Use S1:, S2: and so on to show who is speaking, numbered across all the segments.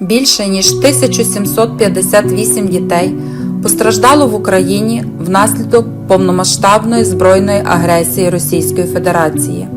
S1: Більше ніж 1758 дітей постраждало в Україні внаслідок повномасштабної збройної агресії Російської Федерації.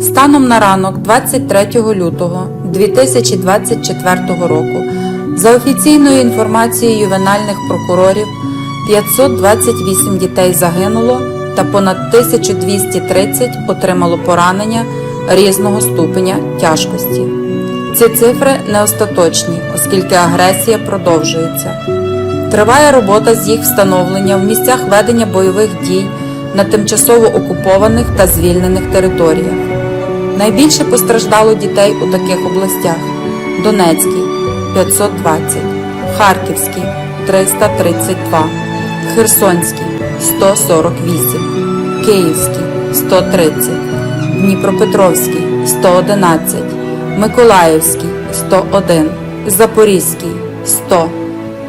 S1: Станом на ранок 23 лютого 2024 року, за офіційною інформацією ювенальних прокурорів, 528 дітей загинуло та понад 1230 отримало поранення різного ступеня тяжкості. Ці цифри не остаточні, оскільки агресія продовжується. Триває робота з їх встановлення в місцях ведення бойових дій на тимчасово окупованих та звільнених територіях. Найбільше постраждало дітей у таких областях: Донецький 520, Харківський 332, Херсонський 148, Київський 130, Дніпропетровський 111, Миколаївський 101, Запорізький 100,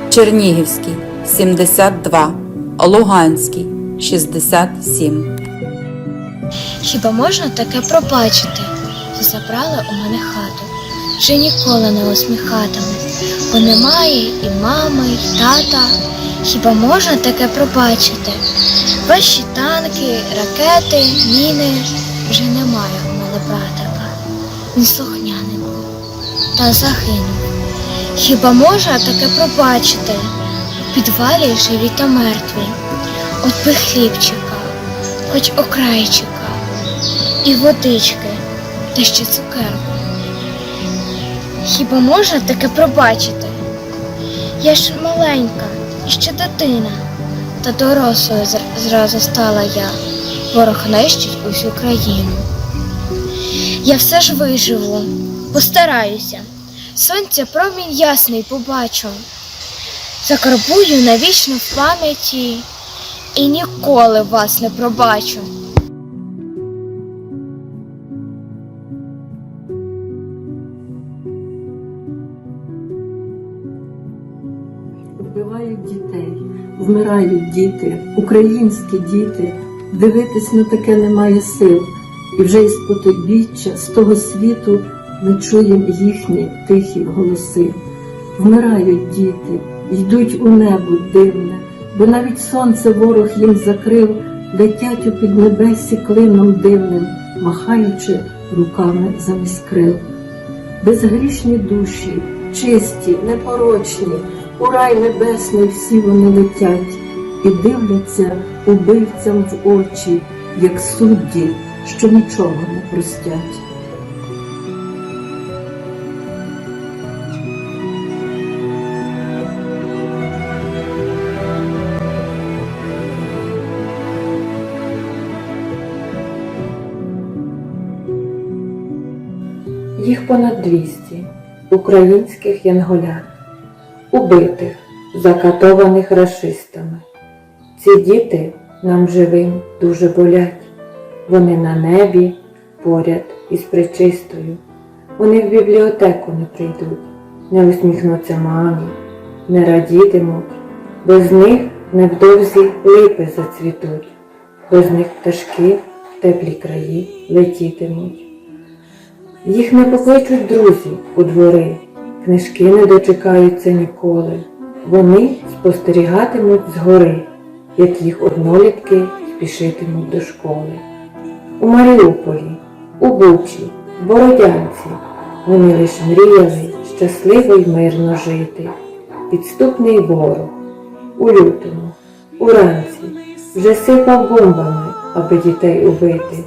S1: Чернігівський 72, Луганський 67.
S2: Хіба можна таке пробачити? Забрали у мене хату. Вже ніколи не усміхатимуть, бо немає і мами, і тата. Хіба можна таке пробачити? Ваші танки, ракети, міни вже немає у мене братика. Він був та загинув. Хіба можна таке пробачити? У підвалі живі та мертві. От би хлібчика, хоч окрайчика і водички, та ще цукерку. Хіба можна таке пробачити? Я ж маленька, ще дитина, та дорослою зразу стала я. Ворог нищить усю країну. Я все ж виживу, постараюся. Сонця промінь ясний побачу. Закарбую навічно в пам'яті і ніколи вас не пробачу.
S3: Вбивають дітей, вмирають діти, українські діти. Дивитись на таке немає сил. І вже із потойбіччя, з того світу ми чуємо їхні тихі голоси. Вмирають діти, йдуть у небо дивне, бо навіть сонце ворог їм закрив, летять у піднебесі клином дивним, махаючи руками замість крил. Безгрішні душі, чисті, непорочні, у рай небесний всі вони летять і дивляться убивцям в очі, як судді, що нічого не простять.
S4: Понад 200 українських янголят, убитих, закатованих рашистами. Ці діти нам живим дуже болять. Вони на небі поряд із причистою. Вони в бібліотеку не прийдуть, не усміхнуться мамі, не радітимуть, без них невдовзі липи зацвітуть, без них пташки в теплі краї летітимуть. Їх не покличуть друзі у двори, книжки не дочекаються ніколи. Вони спостерігатимуть згори, як їх однолітки спішитимуть до школи. У Маріуполі, у Бучі, Бородянці вони лиш мріяли щасливо й мирно жити. Підступний ворог у лютому, уранці вже сипав бомбами, аби дітей убити.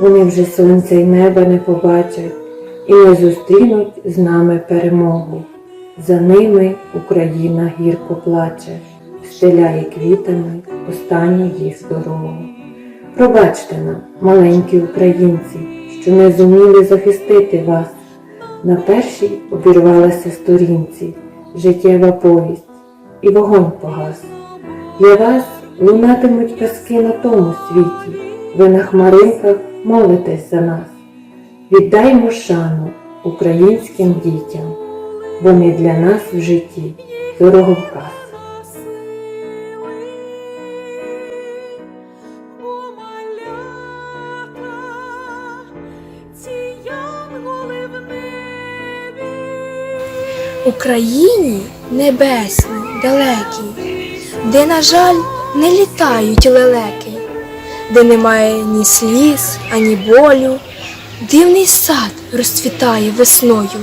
S4: Вони вже сонця й неба не побачать і не зустрінуть з нами перемогу. За ними Україна гірко плаче, стеляє квітами останню їх дорогу. Пробачте нам, маленькі українці, що не зуміли захистити вас. На першій обірвалася сторінці життєва повість, і вогонь погас. Для вас лунатимуть казки на тому світі, ви на хмаринках молитесь за нас. Віддаймо шану українським дітям, вони для нас в житті дороговказ.
S5: Україні небесній, далекій, де, на жаль, не літають лелеки, де немає ні сліз, ані болю, дивний сад розцвітає весною.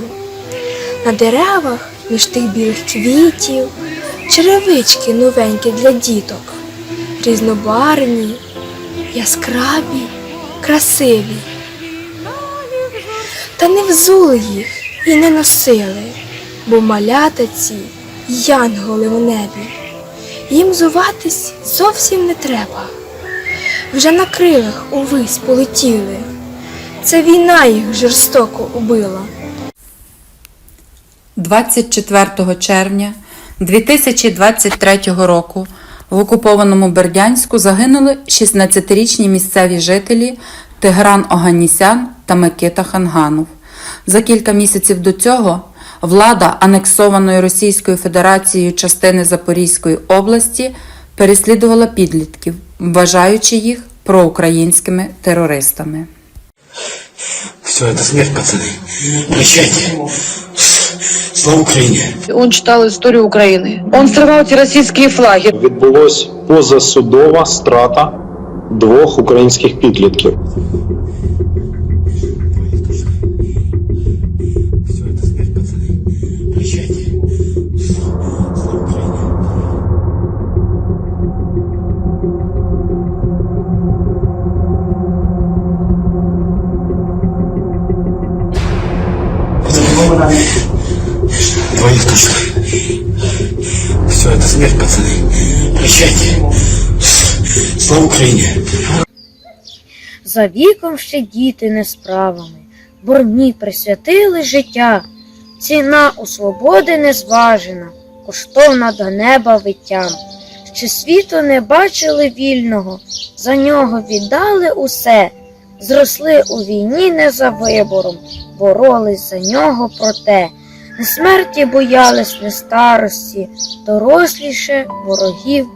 S5: На деревах між тих білих квітів, черевички новенькі для діток, різнобарвні, яскраві, красиві. Та не взули їх і не носили, бо малята ці янголи в небі. Їм зуватись зовсім не треба. Вже на крилах увись полетіли. Це війна їх жорстоко убила.
S1: 24 червня 2023 року в окупованому Бердянську загинули 16-річні місцеві жителі Тигран Оганісян та Микита Ханганов. За кілька місяців до цього влада анексованої Російською Федерацією частини Запорізької області переслідувала підлітків, вважаючи їх проукраїнськими терористами.
S6: Все, это смерть, пацаны. Прощайте. Слава Украине.
S7: Он читал историю Украины. Он срывал те российские флаги.
S8: відбулось позасудова страта двох українських підлітків.
S6: Прощайте. Слава Украине.
S9: За віком ще діти несправами, борні присвятили життя. Ціна у свободи не зважена, коштовна до неба виттям. Ще світу не бачили вільного, за нього віддали усе, зросли у війні не за вибором, боролись за нього проте. Не смерті боялись, не старості, доросліше ворогів,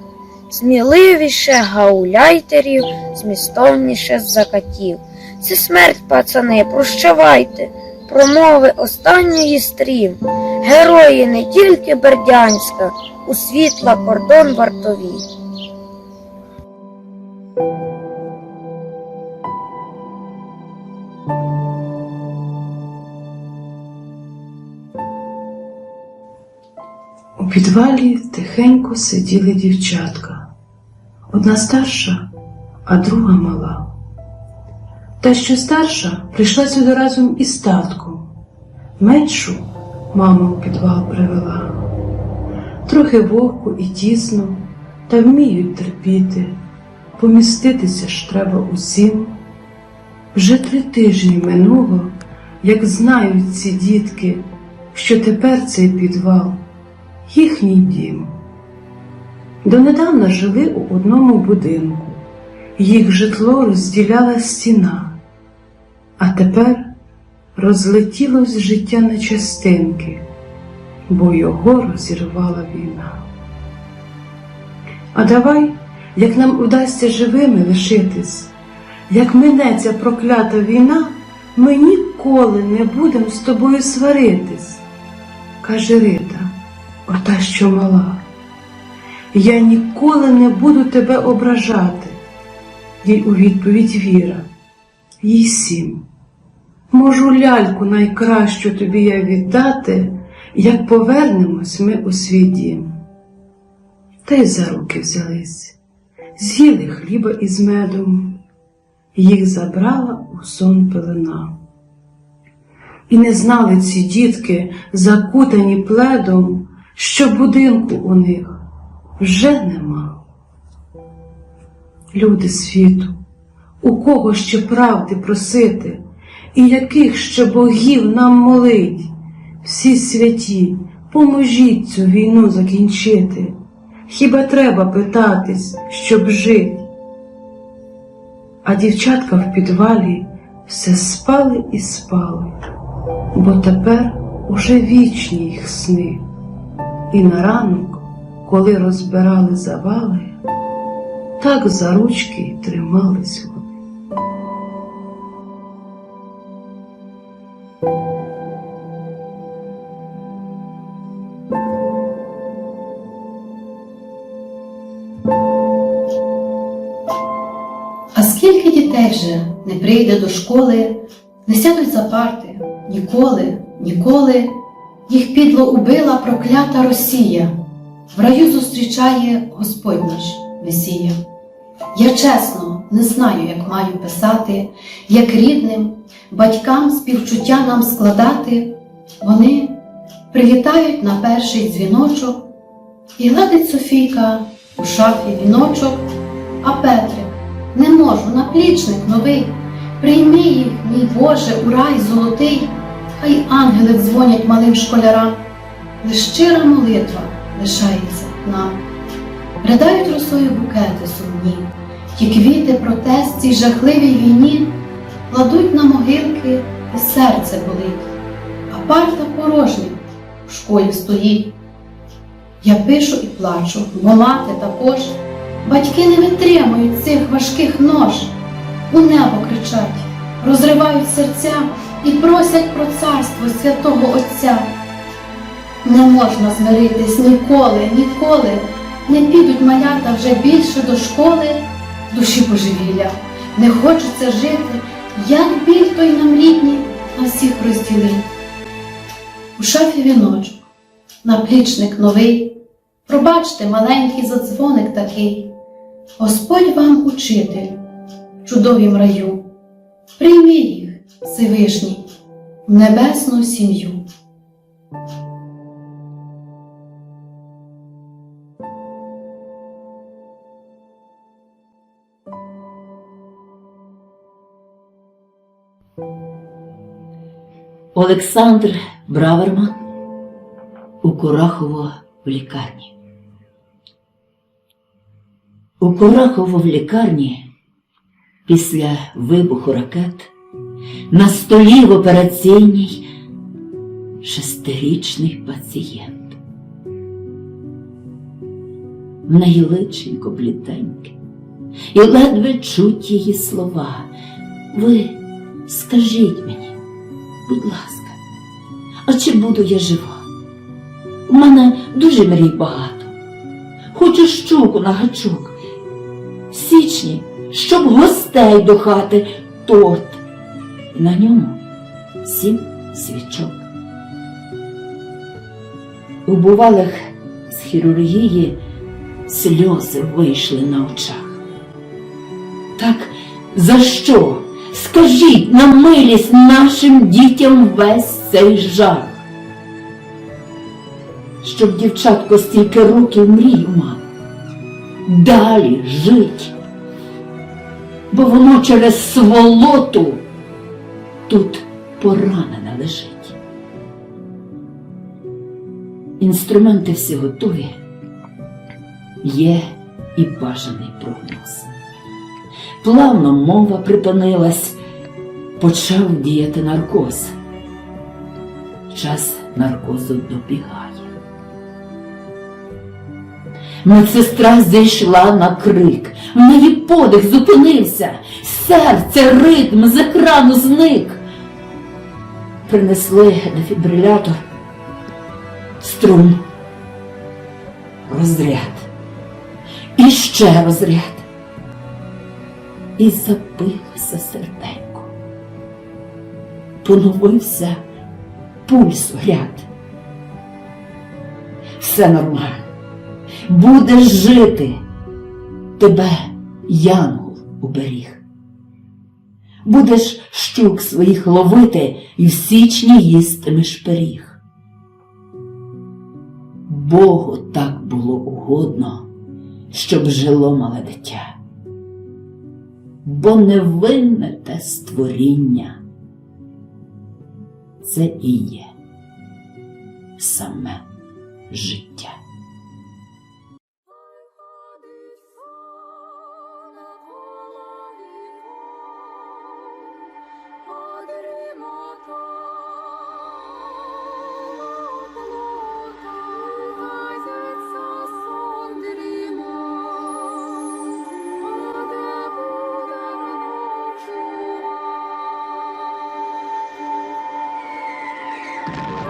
S9: сміливіше гауляйтерів, змістовніше закатів. Це смерть, пацани, прощавайте, промови останньої стрім. Герої не тільки Бердянська, у світла кордон вартові.
S10: Підвалі тихенько сиділи дівчатка. Одна старша, а друга мала. Та, що старша, прийшла сюди разом із татком. Меншу маму в підвал привела. Трохи вогко і тісно, та вміють терпіти. Поміститися ж треба усім. Вже три тижні минуло, як знають ці дітки, що тепер цей підвал їхній дім. Донедавна жили у одному будинку, їх житло розділяла стіна, а тепер розлетілось життя на частинки, бо його розірвала війна. А давай, як нам удасться живими лишитись, як мине ця проклята війна, ми ніколи не будемо з тобою сваритись, каже Рита ота, що мала. Я ніколи не буду тебе ображати, їй у відповідь Віра, їй сім. Можу ляльку найкращу тобі я віддати, як повернемось ми у свій дім. Та й за руки взялись, з'їли хліба із медом, їх забрала у сон пелена. І не знали ці дітки, закутані пледом, що будинку у них вже нема. Люди світу, у кого ще правди просити, і яких ще богів нам молить, всі святі, поможіть цю війну закінчити. Хіба треба питатись, щоб жить? А дівчатка в підвалі все спали і спали, бо тепер уже вічні їх сни. І на ранок, коли розбирали завали, так за ручки й тримались вони.
S11: А скільки дітей вже не прийде до школи, не сядуть за парти ніколи, ніколи. Їх підло убила проклята Росія. В раю зустрічає Господь наш Месія. Я чесно не знаю, як маю писати, як рідним, батькам співчуття нам складати. Вони прилітають на перший дзвіночок, і гладить Софійка у шафі віночок, а Петрик, не можу, наплічник новий, прийми їх, мій Боже, у рай золотий, хай ангели дзвонять малим школярам, лиш щира молитва лишається нам. Ridaють росою букети сумні, ті квіти протест цій жахливій війні кладуть на могилки і серце болить, а парта порожня в школі стоїть. Я пишу і плачу, бо мати також. Батьки не витримують цих важких нож, у небо кричать, розривають серця і просять про царство святого Отця. Не можна змиритись ніколи, ніколи. Не підуть малята вже більше до школи, душі божевілля, не хочеться жити, як біль той нам рідні на всіх розділив. У шафі віночок, наплічник новий, пробачте маленький задзвоник такий, Господь вам учитель чудовім раю, прийми їх, Всевишній, в небесну сім'ю.
S12: Олександр Браверман у Курахово в лікарні. У Курахово в лікарні після вибуху ракет на столі в операційній шестирічний пацієнт. В неї личенько бліденьке, і ледве чуть її слова. Ви скажіть мені, будь ласка, а чи буду я жива? У мене дуже мрій багато. Хочу щуку на гачок. В січні, щоб гостей до хати торт. На ньому сім свічок. У бувалих з хірургії сльози вийшли на очах. Так за що? Скажіть на милість нашим дітям весь цей жах. Щоб дівчатко стільки років мрію мав. Далі жить. Бо воно через сволоту тут поранена лежить. Інструменти всі готові. Є і бажаний прогноз. Плавно мова припинилась, почав діяти наркоз. Час наркозу добігає. Медсестра зійшла на крик, в неї подих зупинився, серце, ритм з екрану зник. Принесли дефібрилятор, струм, розряд, і ще розряд. І забилося серденько. Поновився пульс ряд. Все нормально. Будеш жити. Тебе янгол уберіг. Будеш щук своїх ловити і в січні їстимеш пиріг. Богу так було угодно, щоб жило мале дитя. Бо невинне те створіння. Це і є саме життя. Thank you.